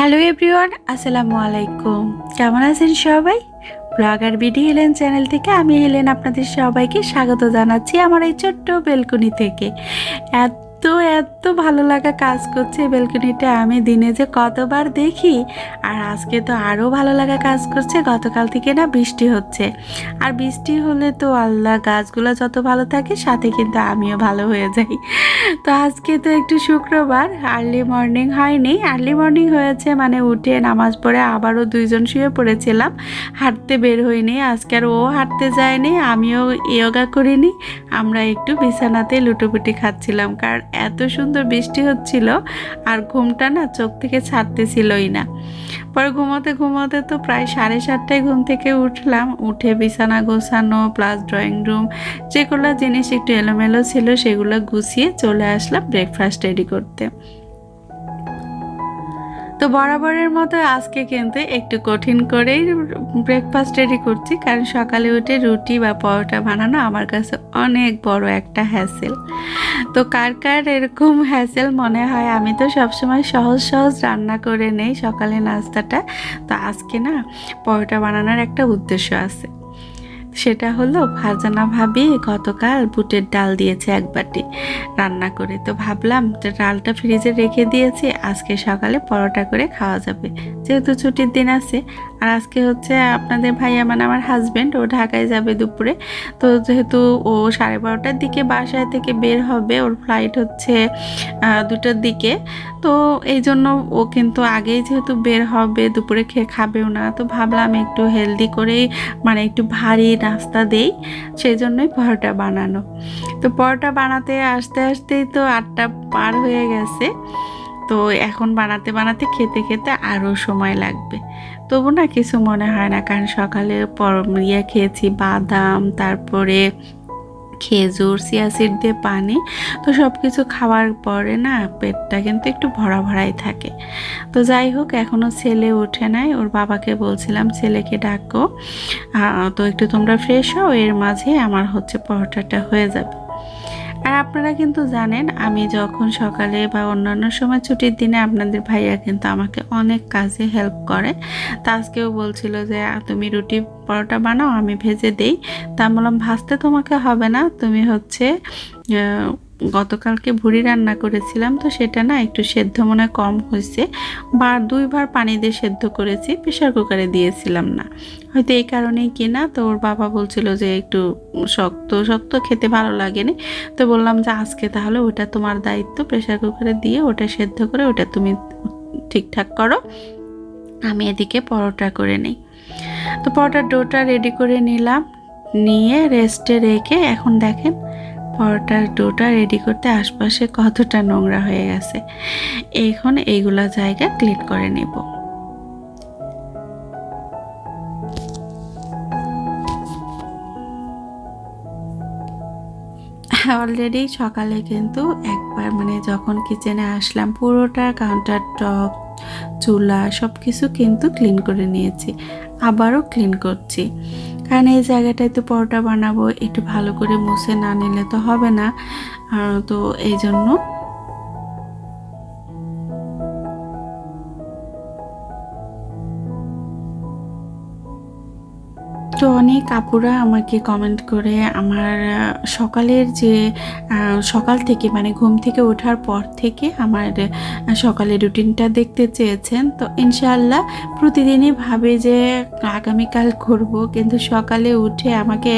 Hello everyone, আসসালামু আলাইকুম। কেমন আছেন সবাই? ব্লগার বিডি হেলেন চ্যানেল থেকে আমি হেলেন আপনাদের সবাইকে স্বাগত জানাচ্ছি আমার এই ছোট্ট বেলকুনি থেকে। এত এত ভালো লাগা কাজ করছে বেলকুনিটা আমি দিনে যে কতবার দেখি, আর আজকে তো আরও ভালো লাগা কাজ করছে। গতকাল থেকে না বৃষ্টি হচ্ছে। আর বৃষ্টি হলে তো আল্লাহ, গাছগুলো যত ভালো থাকে, সাথে কিন্তু আমিও ভালো হয়ে যাই। তো আজকে তো একটু শুক্রবার আর্লি মর্নিং হয়নি। আর্লি মর্নিং হয়েছে মানে উঠে নামাজ পড়ে আবারও দুইজন শুয়ে পড়েছিলাম। হাঁটতে বের হইনি, আজকে আর ও হাঁটতে যায়নি, আমিও ইয়োগা করিনি। আমরা একটু বিছানাতে লুটোপুটি খাচ্ছিলাম। কারণ এত সুন্দর বৃষ্টি হচ্ছিল আর ঘুমটা না চোখ থেকে ছাড়তেছিলই না। পরে ঘুমোতে ঘুমোতে তো প্রায় সাড়ে সাতটায় ঘুম থেকে উঠলাম, উঠে বিছানা গোছানো প্লাস ড্রয়িং রুম যেগুলো জিনিস একটু এলোমেলো ছিল সেগুলো গুছিয়ে চলে আসলাম ব্রেকফাস্ট রেডি করতে। তো বরাবরের মতো আজকে কিন্তু একটু কঠিন করেই ব্রেকফাস্ট রেডি করছি, কারণ সকালে উঠে রুটি বা পরোটা বানানো আমার কাছে অনেক বড় একটা হ্যাসেল তো কার কার এরকম হ্যাসেল মনে হয়, আমি তো সবসময় সহজ সহজ রান্না করে নেই সকালে নাস্তাটা। তো আজকে না পরোটা বানানোর একটা উদ্দেশ্য আছে। সেটা হলো ফারজানা ভাবি গতকাল বুটের ডাল দিয়েছে এক বাটি। রান্না করে তো ভাবলাম যে ডালটা ফ্রিজে রেখে দিয়েছি, আজকে সকালে পরোটা করে খাওয়া যাবে। যেহেতু ছুটির দিন আছে, আর আজকে হচ্ছে আপনাদের ভাইয়া মানে আমার হাজব্যান্ড ও ঢাকায় যাবে দুপুরে। তো যেহেতু ও সাড়ে বারোটার দিকে বাসায় থেকে বের হবে, ওর ফ্লাইট হচ্ছে দুটোর দিকে। তো এই জন্য ও কিন্তু আগেই যেহেতু বের হবে, দুপুরে খেয়ে খাবেও না। তো ভাবলাম একটু হেলদি করেই মানে একটু ভারী নাস্তা দেই সেই জন্যই পরোটা বানানো। তো পরোটা বানাতে আসতে আসতেই তো আটটা পার হয়ে গেছে। তো এখন বানাতে বানাতে খেতে খেতে আরও সময় লাগবে। তবু না কিছু মনে হয় না, কারণ সকালে পর ইয়ে খেয়েছি, বাদাম, তারপরে খেজুর সিয়াসিড দিয়ে পানি। তো সব কিছু খাওয়ার পরে না, পেটটা কিন্তু একটু ভরা ভরাই থাকে। তো যাই হোক এখনও ছেলে ওঠে নাই। ওর বাবাকে বলছিলাম, ছেলেকে ডাকো। তো একটু তোমরা ফ্রেশ হও, এর মাঝে আমার হচ্ছে পরোটাটা হয়ে যাবে। আর আপনারা কিন্তু জানেন, আমি যখন সকালে বা অন্যান্য সময় ছুটির দিনে আপনাদের ভাইয়া কিন্তু আমাকে অনেক কাজে হেল্প করে। তা আজকেও বলছিল যে তুমি রুটি পরোটা বানাও, আমি ভেজে দেই। তা বললাম, ভাজতে তোমাকে হবে না, তুমি হচ্ছে গতকালকে ভুড়ি রান্না করেছিলাম, তো সেটা না একটু সেদ্ধ মনে কম হয়েছে। বা দুইবার পানি দিয়ে সেদ্ধ করেছি প্রেশার কুকারে দিয়েছিলাম না। হয়তো এই কারণেই কিনা, তো ওর বাবা বলছিল যে একটু শক্ত শক্ত খেতে ভালো লাগেনি। তো বললাম যে আজকে তাহলে ওটা তোমার দায়িত্ব প্রেশার কুকারে দিয়ে ওটা সেদ্ধ করে ওটা তুমি ঠিকঠাক করো। আমি এদিকে পরোটা করে নিই। তো পরোটার ডোটা রেডি করে নিলাম, নিয়ে রেস্টে রেখে এখন দেখেন পরোটার ডোটা রেডি করতে আশপাশে কতটা নোংরা হয়ে গেছে, এখন এইগুলা জায়গা ক্লিন করে নেব। অলরেডি সকালে কিন্তু একবার মানে যখন কিচেনে আসলাম, পুরোটা কাউন্টার টপ চুলা সব কিছু কিন্তু ক্লিন করে নিয়েছি, আবারও ক্লিন করছি। কারণ এই জায়গাটায় তো পরোটা বানাবো, একটু ভালো করে মুছে না নিলে তো হবে না। তো এই জন্য তো অনেক আপুরা আমাকে কমেন্ট করে আমার সকালের যে সকাল থেকে মানে ঘুম থেকে ওঠার পর থেকে আমার সকালের রুটিনটা দেখতে চেয়েছেন। তো ইনশাআল্লাহ প্রতিদিনই ভাবে যে আগামীকাল করব কিন্তু সকালে উঠে আমাকে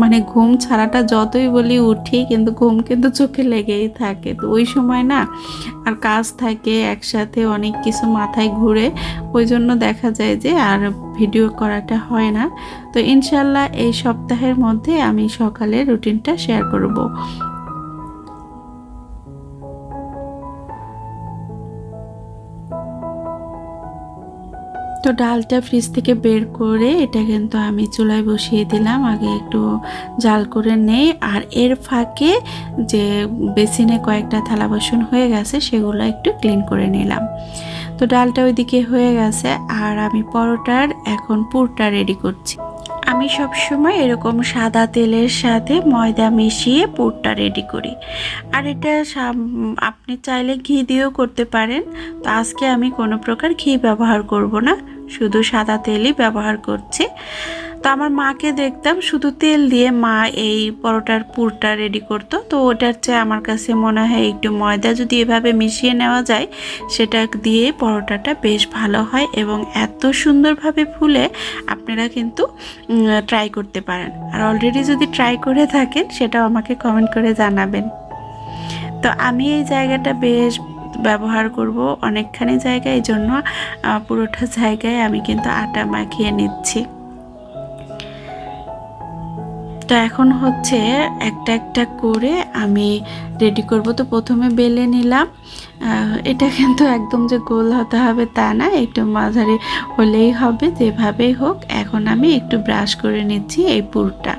মানে ঘুম ছাড়াটা যতই বলি উঠি, কিন্তু ঘুম কিন্তু চোখে লেগেই থাকে। তো ওই সময় না আর কাজ থাকে একসাথে অনেক কিছু মাথায় ঘুরে, ওই জন্য দেখা যায় যে আর ভিডিও করাটা হয় না। তো ইনশাল্লাহ এই সপ্তাহের মধ্যে আমি সকালে রুটিনটা শেয়ার করব। তো ডালটা ফ্রিজ থেকে বের করে এটা কিন্তু আমি চুলায় বসিয়ে দিলাম। আগে একটু জাল করে নেই। আর এর ফাঁকে যে বেসিনে কয়েকটা থালা বাসন হয়ে গেছে, সেগুলো একটু ক্লিন করে নিলাম। তো ডালটা ওইদিকে হয়ে গেছে আর আমি পরোটার এখন পুরটা রেডি করছি। আমি সব সময় এরকম সাদা তেলের সাথে ময়দা মিশিয়ে পুরটা রেডি করি। আর এটা আপনি চাইলে ঘি দিয়েও করতে পারেন। তো আজকে আমি কোনো প্রকার ঘি ব্যবহার করব না, শুধু সাদা তেলই ব্যবহার করছি। তো আমার মাকে দেখতাম, শুধু তেল দিয়ে মা এই পরোটার পুরটা রেডি করতো। তো ওটার চেয়ে আমার কাছে মনে হয় একটু ময়দা যদি এভাবে মিশিয়ে নেওয়া যায়, সেটা দিয়ে পরোটাটা বেশ ভালো হয় এবং এত সুন্দরভাবে ফুলে আপনারা কিন্তু ট্রাই করতে পারেন। আর অলরেডি যদি ট্রাই করে থাকেন, সেটাও আমাকে কমেন্ট করে জানাবেন। তো আমি এই জায়গাটা বেশ ব্যবহার করব অনেকখানি জায়গায় এই জন্য পুরোটা জায়গায় আমি কিন্তু আটা মাখিয়ে নিচ্ছি। তো এখন হচ্ছে একটা একটা করে আমি রেডি করব। তো প্রথমে বেলে নিলাম। এটা কিন্তু একদম যে গোল হতে হবে তা না, একটু মাঝারি হলেই হবে, যেভাবেই হোক। এখন আমি একটু ব্রাশ করে নিচ্ছি এই পুরটা।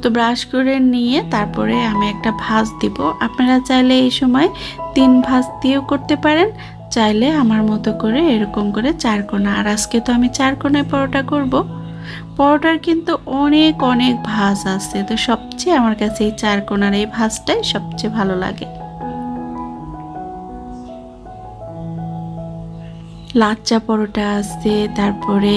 তো ব্রাশ করে নিয়ে তারপরে আমি একটা ভাঁজ দিব। আপনারা চাইলে এই সময় তিন ভাঁজ দিয়েও করতে পারেন। চাইলে আমার মতো করে এরকম করে চার কোনা। আর আজকে তো আমি চার কোনায় পরোটা করব। পরোটার কিন্তু অনেক অনেক ভাঁজ আছে। তো সবচেয়ে আমার কাছে এই চার কোনার এই ভাঁজটাই সবচেয়ে ভালো লাগে। লাচ্চা পরোটা আছে, তারপরে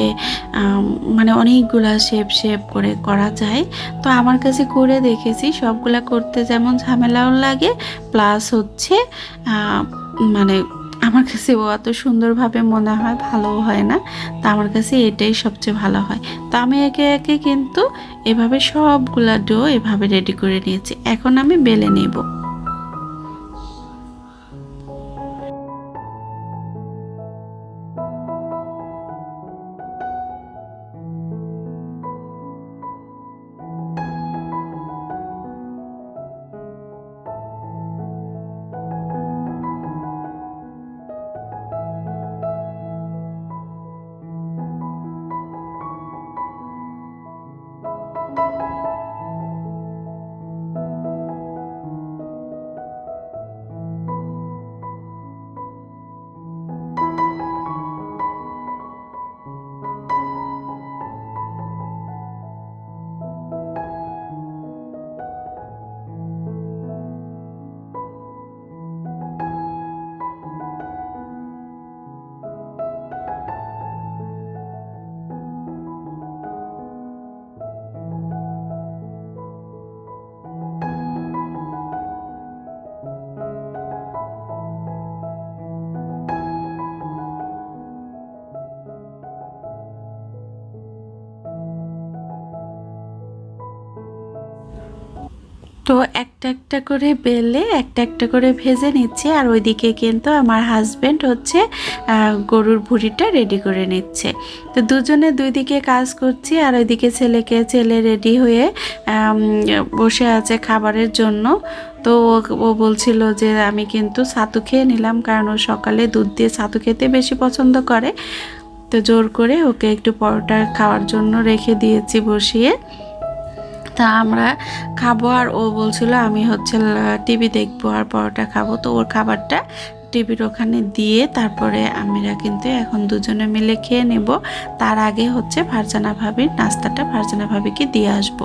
মানে অনেকগুলা শেপ শেপ করে করা যায়। তো আমার কাছে করে দেখেছি, সবগুলা করতে যেমন ঝামেলাও লাগে প্লাস হচ্ছে মানে আমার কাছে ও অত সুন্দরভাবে মনে হয় ভালো হয় না। তো আমার কাছে এটাই সবচেয়ে ভালো হয়। তো আমি একে একে কিন্তু এভাবে সবগুলা ডো এভাবে রেডি করে নিয়েছি। এখন আমি বেলে নেব। তো একটা একটা করে বেলে, একটা একটা করে ভেজে নিচ্ছে। আর ওইদিকে কিন্তু আমার হাজব্যান্ড হচ্ছে গরুর ভুঁড়িটা রেডি করে নিচ্ছে। তো দুজনে দুই দিকে কাজ করছি আর ওইদিকে ছেলেকে ছেলে রেডি হয়ে বসে আছে খাবারের জন্য। তো ও- বলছিল যে আমি কিন্তু ছাতু খেয়ে নিলাম কারণ ও সকালে দুধ দিয়ে ছাতু খেতে বেশি পছন্দ করে। তো জোর করে ওকে একটু পরোটা খাওয়ার জন্য রেখে দিয়েছি বসিয়ে। তা আমরা খাব আর ও বলছিল, আমি হচ্ছে টিভি দেখব আর পরোটা খাব। তো ওর খাবারটা টিভির ওখানে দিয়ে তারপরে আমরা কিন্তু এখন দুজনে মিলে খেয়ে নেব। তার আগে হচ্ছে ফারজানা ভাবির নাস্তাটা ফারজানা ভাবিকে দিয়ে আসব।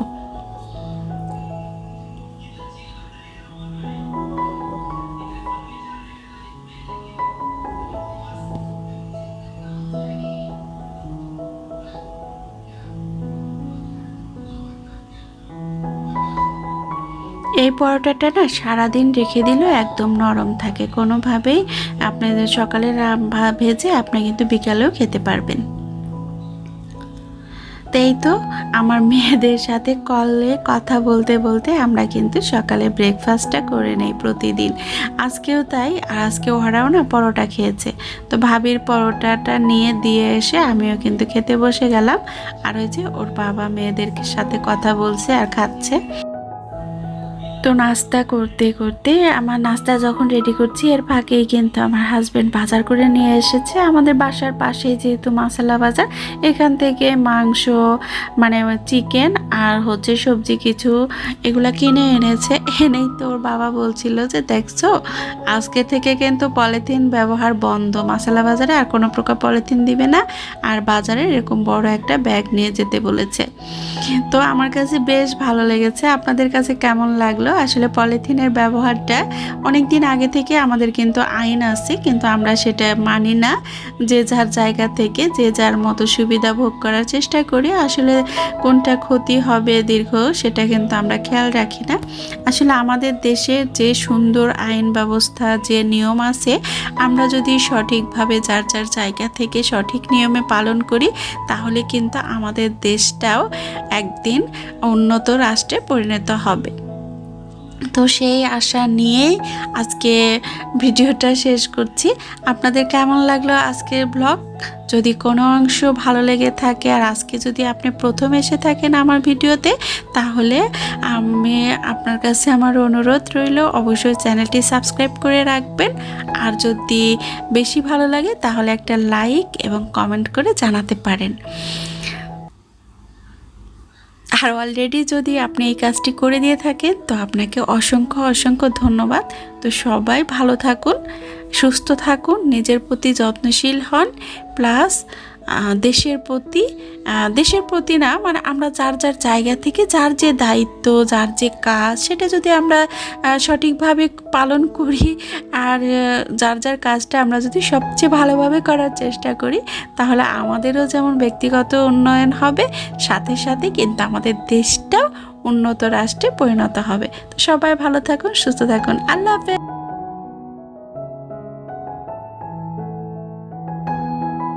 পরোটাটা না সারাদিন রেখে দিলেও একদম নরম থাকে। কোনোভাবেই আপনাদের সকালে ভেজে আপনি কিন্তু বিকালেও খেতে পারবেন। তাই তো আমার মেয়েদের সাথে কলে কথা বলতে বলতে আমরা কিন্তু সকালে ব্রেকফাস্টটা করে নেই প্রতিদিন। আজকেও তাই, আর আজকে ওরাও না পরোটা খেয়েছে। তো ভাবির পরোটাটা নিয়ে দিয়ে এসে আমিও কিন্তু খেতে বসে গেলাম। আর ওই যে ওর বাবা মেয়েদের সাথে কথা বলছে আর খাচ্ছে। তো নাস্তা করতে করতে আমার নাস্তা যখন রেডি করছি, এর ফাঁকেই কিন্তু আমার হাজব্যান্ড বাজার করে নিয়ে এসেছে। আমাদের বাসার পাশে যেহেতু মশলা বাজার, এখান থেকে মাংস মানে চিকেন আর হচ্ছে সবজি কিছু এগুলা কিনে এনেছে। এনেই তোর বাবা বলছিল যে, দেখছ, আজকে থেকে কিন্তু পলিথিন ব্যবহার বন্ধ। মশলা বাজারে আর কোনো প্রকার পলিথিন দিবে না। আর বাজারে এরকম বড় একটা ব্যাগ নিয়ে যেতে বলেছে। তো আমার কাছে বেশ ভালো লেগেছে। আপনাদের কাছে কেমন লাগল? আসলে পলিথিনের ব্যবহারটা অনেক দিন আগে থেকে আমাদের কিন্তু আইন আছে, কিন্তু আমরা সেটা মানি না। যে যার জায়গা থেকে, যে যার মতো সুবিধা ভোগ করার চেষ্টা করি, আসলে কোনটা ক্ষতি হবে দীর্ঘ সেটা কিন্তু আমরা খেয়াল রাখি না। আসলে আমাদের দেশের যে সুন্দর আইন ব্যবস্থা, যে নিয়ম আছে, আমরা যদি সঠিকভাবে যার যার জায়গা থেকে সঠিক নিয়মে পালন করি, তাহলে কিন্তু আমাদের দেশটাও একদিন উন্নত রাষ্ট্রে পরিণত হবে। তো সেই আশা নিয়েই আজকে ভিডিওটা শেষ করছি। আপনাদের কেমন লাগল আজকের ব্লগ? যদি কোনো অংশ ভালো লেগে থাকে আর আজকে যদি আপনি প্রথম এসে থাকেন আমার ভিডিওতে, তাহলে আমি আপনার কাছে আমার অনুরোধ রইল, অবশ্যই চ্যানেলটি সাবস্ক্রাইব করে রাখবেন। আর যদি বেশি ভালো লাগে, তাহলে একটা লাইক এবং কমেন্ট করে জানাতে পারেন। আর অলরেডি যদি আপনি এই কাজটি করে দিয়ে থাকেন, তো আপনাকে অসংখ্য অসংখ্য ধন্যবাদ। তো সবাই ভালো থাকুন, সুস্থ থাকুন, নিজের প্রতি যত্নশীল হন। প্লাস দেশের প্রতি দেশের প্রতি না মানে আমরা যার যার জায়গা থেকে, যার যে দায়িত্ব, যার যে কাজ, সেটা যদি আমরা সঠিকভাবে পালন করি, আর যার যার কাজটা আমরা যদি সবচেয়ে ভালোভাবে করার চেষ্টা করি, তাহলে আমাদেরও যেমন ব্যক্তিগত উন্নয়ন হবে, সাথে সাথে কিন্তু আমাদের দেশটাও উন্নত রাষ্ট্রে পরিণত হবে। তো সবাই ভালো থাকুন, সুস্থ থাকুন। আল্লাহ হাফেজ।